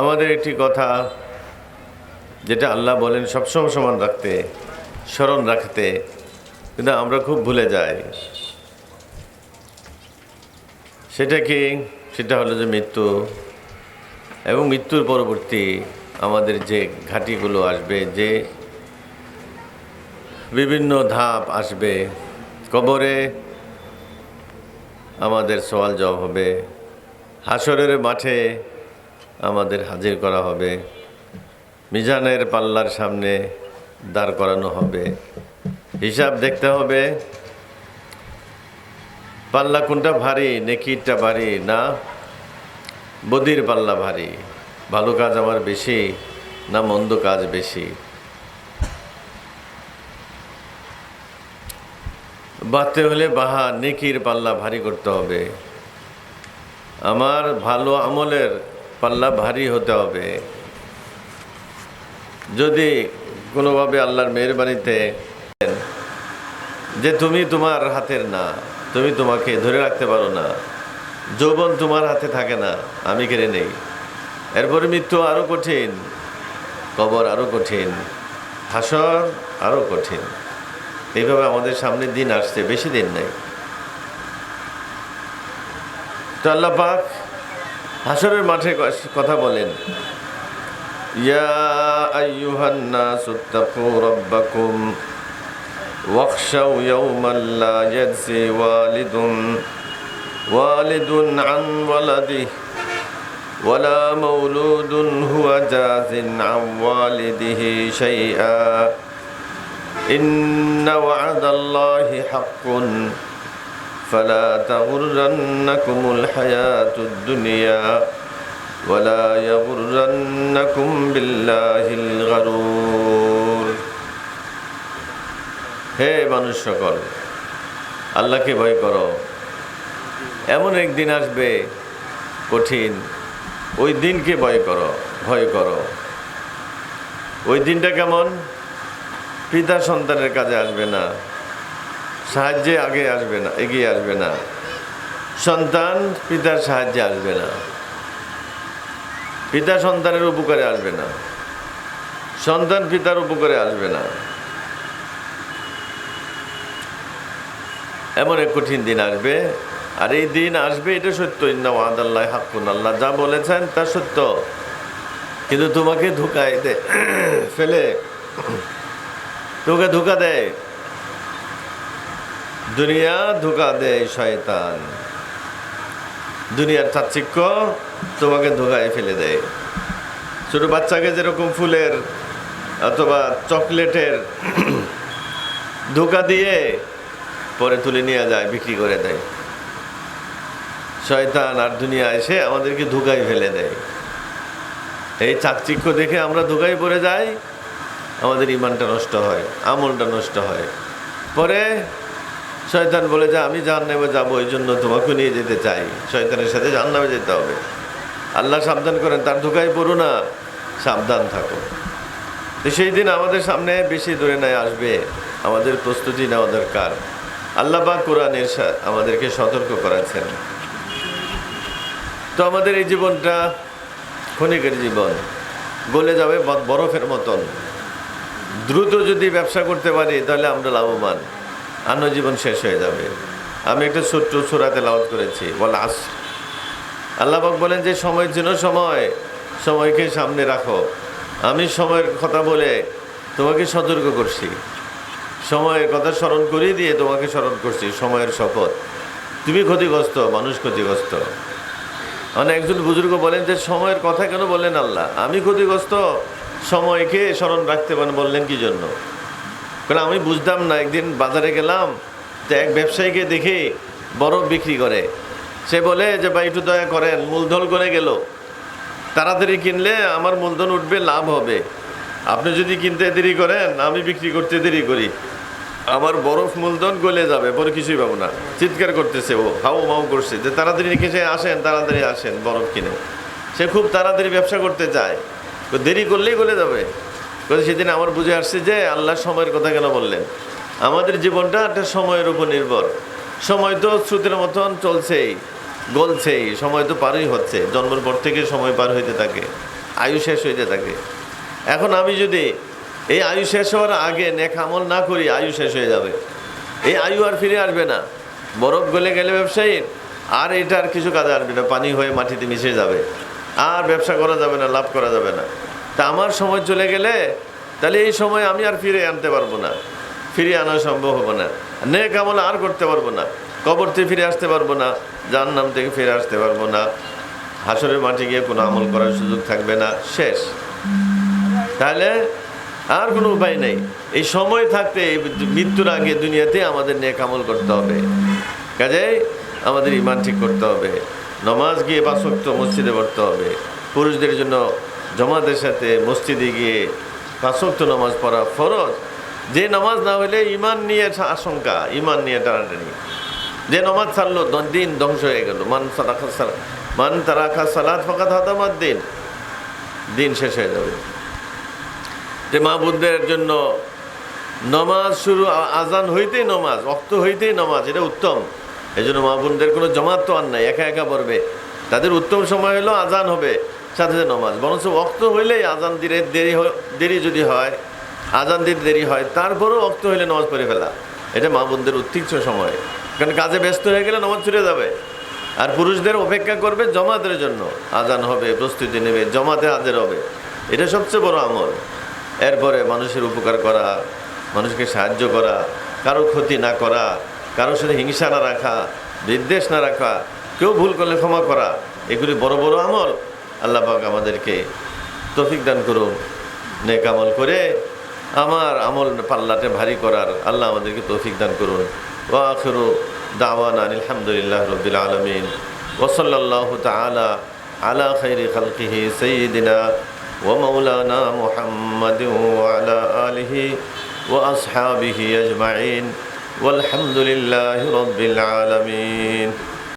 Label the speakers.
Speaker 1: আমাদের একটি কথা যেটা আল্লাহ বলেন সবসময় সমান রাখতে, স্মরণ রাখতে, কিন্তু আমরা খুব ভুলে যাই। সেটা কি? সেটা হলো যে মৃত্যু এবং মৃত্যুর পরবর্তী আমাদের যে ঘাটিগুলো আসবে, যে বিভিন্ন ধাপ আসবে, কবরে আমাদের সওয়াল জবাব হবে হাসরের মাঠে আমাদের হাজির করা হবে। মিজানের পাল্লার সামনে দাঁড় করানো হবে। হিসাব দেখতে হবে। পাল্লা কোনটা ভারী, নেকিরটা ভারী না বদির পাল্লা ভারী? ভালো কাজ আমার বেশি না মন্দ কাজ বেশি? বাঁধতে হলে বাহা নেকির পাল্লা ভারী করতে হবে। আমার ভালো আমলের পাল্লা ভারী হতে হবে। যদি কোনোভাবে আল্লাহর মেহরবানিতে যে তুমি তোমার হাতের না, তুমি তোমাকে ধরে রাখতে পারো না, যৌবন তোমার হাতে থাকে না, আমি কেড়ে নেই। এরপরে মৃত্যু আরও কঠিন, কবর আরও কঠিন, হাসর আরও কঠিন। এইভাবে আমাদের সামনে দিন আসছে, বেশি দিন নেই। তো আল্লাহ পাক হাসরের মাঠে কথা বলেন ইয়া আইয়ুহান নাসু তাকু রাব্বাকুম واخشوا يوما لا يجزي والد والد عن ولده ولا مولود هو جاز عن والده شيئا إن وعد الله حق فلا تغرنكم الحياة الدنيا ولا يغرنكم بالله الغرور হে মানুষ সকল আল্লাহকে ভয় করো এমন একদিন আসবে কঠিন ওই দিনকে ভয় করো ভয় করো ওই দিনটা কেমন পিতা সন্তানের কাজে আসবে না সাহায্যে আগে আসবে না, এগিয়ে আসবে না। সন্তান পিতার সাহায্যে আসবে না। পিতা সন্তানের উপকারে আসবে না। সন্তান পিতার উপকারে আসবে না। এমন এক কঠিন দিন আসবে, আর এই দিন আসবে, এটা সত্য। ইন্না ওয়াদাল্লাহ হাক্কুন, আল্লাহ যা বলেছেন তা সত্য। কিন্তু তোমাকে ধোকায় দে, ফেলে, তোকে ধোকা দেয়। দুনিয়া ধোকা দেয় শয়তান। দুনিয়ার চাচ্ছিক্য তোমাকে ধোকায় ফেলে দেয়। ছোটো বাচ্চাকে যেরকম ফুলের অথবা চকলেটের ধোকা দিয়ে পরে তুলে নিয়ে যায়, বিক্রি করে দেয়। শয়তান আর দুনিয়া এসে আমাদেরকে ধোকায় ফেলে দেয়। এই চাকচিক্য দেখে আমরা ধোকায় পড়ে যাই, আমাদের ইমানটা নষ্ট হয়, আমলটা নষ্ট হয়। পরে শয়তান বলে, যে, আমি জাহান্নামে যাব, ওই জন্য তোমাকে নিয়ে যেতে চাই। শয়তানের সাথে জাহান্নামে যেতে হবে। আল্লাহ সাবধান করেন, তার ধোকায় পড়ো না, সাবধান থাকো। তো সেই দিন আমাদের সামনে বেশি দূরে নাই আসবে, আমাদের প্রস্তুতি নেওয়া দরকার। আল্লাহ বা কোরআনের আমাদেরকে সতর্ক করাছেন। তো আমাদের এই জীবনটা ক্ষণিকের জীবন, গলে যাবে বরফের মতন। দ্রুত যদি ব্যবসা করতে পারি, তাহলে আমরা লাভবান। অন্য জীবন শেষ হয়ে যাবে। আমি একটা ছোট্ট সুরাতে লাউত করেছি বল আস আল্লাহবাক বলেন যে সময়ের জন্য সময়, সময়কে সামনে রাখো। আমি সময়ের কথা বলে তোমাকে সতর্ক করছি। সময়ের কথা স্মরণ করিয়ে দিয়ে তোমাকে স্মরণ করছি, সময়ের শপথ। তুমি ক্ষতিগ্রস্ত, মানুষ ক্ষতিগ্রস্ত। মানে একজন বুজুর্গ বলেন যে, সময়ের কথা কেন বললেন আল্লাহ? আমি ক্ষতিগ্রস্ত, সময়কে স্মরণ রাখতে পারেন। বললেন কি জন্য? কারণ আমি বুঝতাম না, একদিন বাজারে গেলাম তো এক ব্যবসায়ীকে দেখে বরফ বিক্রি করে। সে বলে যে, ভাই, একটু দয়া করেন, মূলধন করে গেল। তাড়াতাড়ি কিনলে আমার মূলধন উঠবে, লাভ হবে। আপনি যদি কিনতে দেরি করেন, আমি বিক্রি করতে দেরি করি। আমার বরফ মূলধন গলে যাবে, পরে কিছুই পাবো না। চিৎকার করতেছে ও, হাউ মাউ করছে যে, তাড়াতাড়ি রেখে সে আসেন, তাড়াতাড়ি আসেন বরফ কিনে। সে খুব তাড়াতাড়ি ব্যবসা করতে চায়। তো দেরি করলেই গলে যাবে। সেদিন আমার বুঝে আসছে যে আল্লাহ সময়ের কথা কেন বললেন? আমাদের জীবনটা একটা সময়ের উপর নির্ভর। সময় তো স্রোতের মতন চলছেই, গলছেই, সময় তো পারই হচ্ছে। জন্মের পর থেকে সময় পার হইতে থাকে, আয়ু শেষ হইতে থাকে। এখন আমি যদি এই আয়ু শেষ হওয়ার আগে নেক আমল না করি, আয়ু শেষ হয়ে যাবে। এই আয়ু আর ফিরে আসবে না। বরফ গলে গেলে ব্যবসায়ীর আর এটা আর কিছু কাজে আসবে না। পানি হয়ে মাটিতে মিশে যাবে। আর ব্যবসা করা যাবে না, লাভ করা যাবে না। তা আমার সময় চলে গেলে, তাহলে এই সময় আমি আর ফিরে আনতে পারব না। ফিরিয়ে আনা সম্ভব হবে না। নেক আমল আর করতে পারব না। কবর থেকে ফিরে আসতে পারব না। যার নাম থেকে ফিরে আসতে পারব না। হাসরের মাঠে গিয়ে কোনো আমল করার সুযোগ থাকবে না। শেষ। তাহলে আর কোনো উপায় নেই। এই সময় থাকতে মৃত্যুর আগে দুনিয়াতে আমাদের নেক আমল করতে হবে। কাজেই আমাদের ইমান ঠিক করতে হবে। নমাজ গিয়ে পাঁচক্ত মসজিদে পড়তে হবে। পুরুষদের জন্য জমাতের সাথে মসজিদে গিয়ে পাঁচক্ত নামাজ পড়া ফরজ। যে নামাজ না হলে ইমান নিয়ে আশঙ্কা ইমান নিয়ে টানাটানি। যে নমাজ ছাড়লো দিন ধ্বংস হয়ে গেল। মান সালাখা সালা মান তারাখা সালাদ ফাঁকা হাতামার দিন। দিন শেষ হয়ে যাবে। যে মা বুদ্ধের জন্য নমাজ শুরু আজান হইতেই নমাজ অক্ত হইতেই নমাজ, এটা উত্তম। এই জন্য মা বোনদের কোনো জমাত তো আর নাই, একা একা পড়বে। তাদের উত্তম সময় হলো আজান হবে। সাথে সাথে নমাজ। বরঞ্চ অক্ত হইলেই আজান দিলে দেরি দেরি যদি হয়, আজান দিতে দেরি হয়, তারপরেও অক্ত হইলে নমাজ পড়ে ফেলা। এটা মা বোনদের উত্তীর্ষ সময়। কারণ কাজে ব্যস্ত হয়ে গেলে নমাজ ছুটে যাবে। আর পুরুষদের অপেক্ষা করবে জমাতের জন্য। আজান হবে, প্রস্তুতি নেবে, জমাতে হাজির হবে। এটা সবচেয়ে বড় আমল। এরপরে মানুষের উপকার করা, মানুষকে সাহায্য করা, কারও ক্ষতি না করা, কারোর সাথে হিংসা না রাখা বিদ্বেষ না রাখা, কেউ ভুল করলে ক্ষমা করা, এগুলি বড় বড় আমল। আল্লাহ পাক আমাদেরকে তফিক দান করুন নেক আমল করে আমার আমল পাল্লাতে ভারী করার আল্লাহ আমাদেরকে তৌফিক দান করুন ও আখরু দাওয়ান আলহামদুলিল্লাহ রবিল আলমিন ওসল্লাহ তালা আলা খৈরি খালকিহি সঈদিনা ومولانا محمد وعلى آله وأصحابه أجمعين والحمد لله رب العالمين